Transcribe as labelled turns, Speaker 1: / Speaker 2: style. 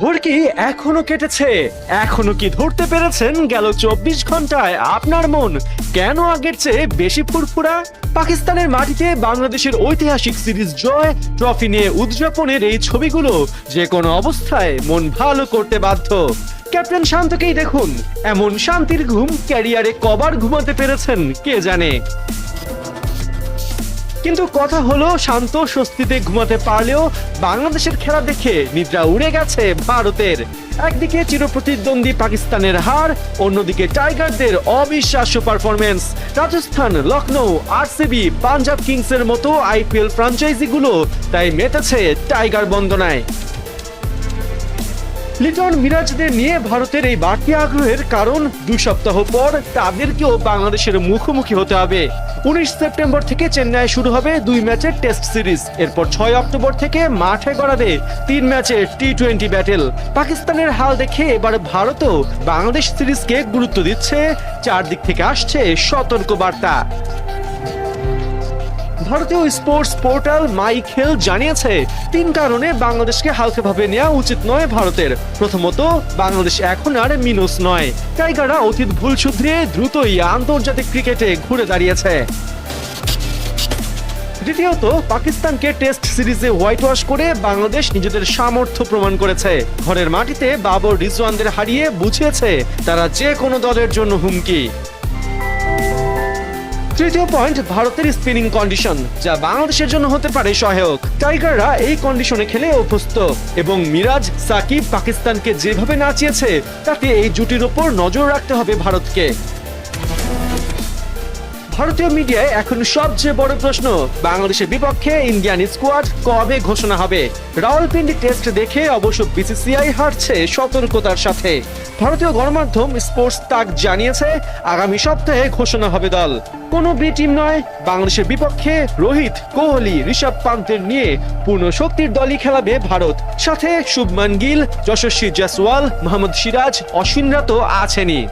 Speaker 1: ঘোর কি এখনও কেটেছে। এখনও কি ধরতে পেরেছেন গেল চব্বিশ ঘন্টায় আপনার মন? কেন আগের চেয়ে বেশি ফুরফুরা? পাকিস্তানের মাটিতে বাংলাদেশের ঐতিহাসিক সিরিজ জয়, ট্রফি নিয়ে উদযাপনের এই ছবিগুলো যে কোনো অবস্থায় মন ভালো করতে বাধ্য। ক্যাপ্টেন শান্তকেই দেখুন, এমন শান্তির ঘুম ক্যারিয়ারে কবার ঘুমাতে পেরেছেন কে জানে? কিন্তু কথা হলো, শান্ত স্বস্তিতে ঘুমাতে পারলেও বাংলাদেশের খেলা দেখে নিদ্রা উড়ে গেছে ভারতের। একদিকে চিরপ্রতিদ্বন্দ্বী পাকিস্তানের হার, অন্যদিকে টাইগারদের অবিশ্বাস্য পারফরমেন্স রাজস্থান লখনৌ আরসিবি, পাঞ্জাব কিংসের মতো আইপিএল ফ্রাঞ্চাইজিগুলো তাই মেতেছে টাইগার বন্দনায়। লিটন মিরাজদের নিয়ে ভারতের এই বাড়তি আগ্রহের কারণ দুই সপ্তাহ পর তাদেরকেও বাংলাদেশের মুখোমুখি হতে হবে। উনিশ সেপ্টেম্বর থেকে চেন্নাইয়ে শুরু হবে দুই ম্যাচের টেস্ট সিরিজ। এরপর ছয় অক্টোবর থেকে মাঠে গড়াবে তিন ম্যাচের টি টোয়েন্টি ব্যাটেল। পাকিস্তানের হাল দেখে এবার ভারতও বাংলাদেশ সিরিজকে গুরুত্ব দিচ্ছে। চারদিক থেকে আসছে সতর্ক বার্তা। ভারতীয় স্পোর্টস পোর্টাল মাই খেল জানিয়েছে, তিন কারণে বাংলাদেশকে হালকাভাবে নেওয়া উচিত নয় ভারতের। প্রথমত, বাংলাদেশ এখন আর মিনুস নয়। টাইগাররা অতীত ভুল শুধরিয়ে দ্রুতই আন্তর্জাতিক ক্রিকেটে ঘুরে দাঁড়িয়েছে। দ্বিতীয়ত, পাকিস্তানকে টেস্ট সিরিজে হোয়াইট ওয়াশ করে বাংলাদেশ নিজেদের সামর্থ্য প্রমাণ করেছে। ঘরের মাটিতে বাবর রিজওয়ানদের হারিয়ে বুঝিয়েছে, তারা যে কোনো দলের জন্য হুমকি। তৃতীয় পয়েন্ট ভারতের স্পিনিং কন্ডিশন যা বাংলাদেশের জন্য হতে পারে সহায়ক। টাইগাররা এই কন্ডিশনে খেলে অভ্যস্ত, এবং মিরাজ, সাকিব পাকিস্তানকে যেভাবে নাচিয়েছে, তাতে এই জুটির ওপর নজর রাখতে হবে ভারতকে। ভারতীয় মিডিয়ায় এখন সবচেয়ে বড় প্রশ্ন, বাংলাদেশের বিপক্ষে ইন্ডিয়ান স্কোয়াড কবে ঘোষণা হবে? রাওয়ালপিন্ডি টেস্ট দেখে অবশ্য বিসিসিআই হারছে সতর্কতার সাথে। ভারতীয় গণমাধ্যম স্পোর্টস তাক জানিয়েছে, আগামী সপ্তাহে ঘোষণা হবে দল। কোনো বি টিম নয়, বাংলাদেশের বিপক্ষে রোহিত, কোহলি, ঋষভ পান্তের নিয়ে পূর্ণ শক্তির দলই খেলাবে ভারত। সাথে শুভমান গিল, যশস্বী জয়সওয়াল, মোহাম্মদ সিরাজ, অশ্বিনরা তো আছেনই।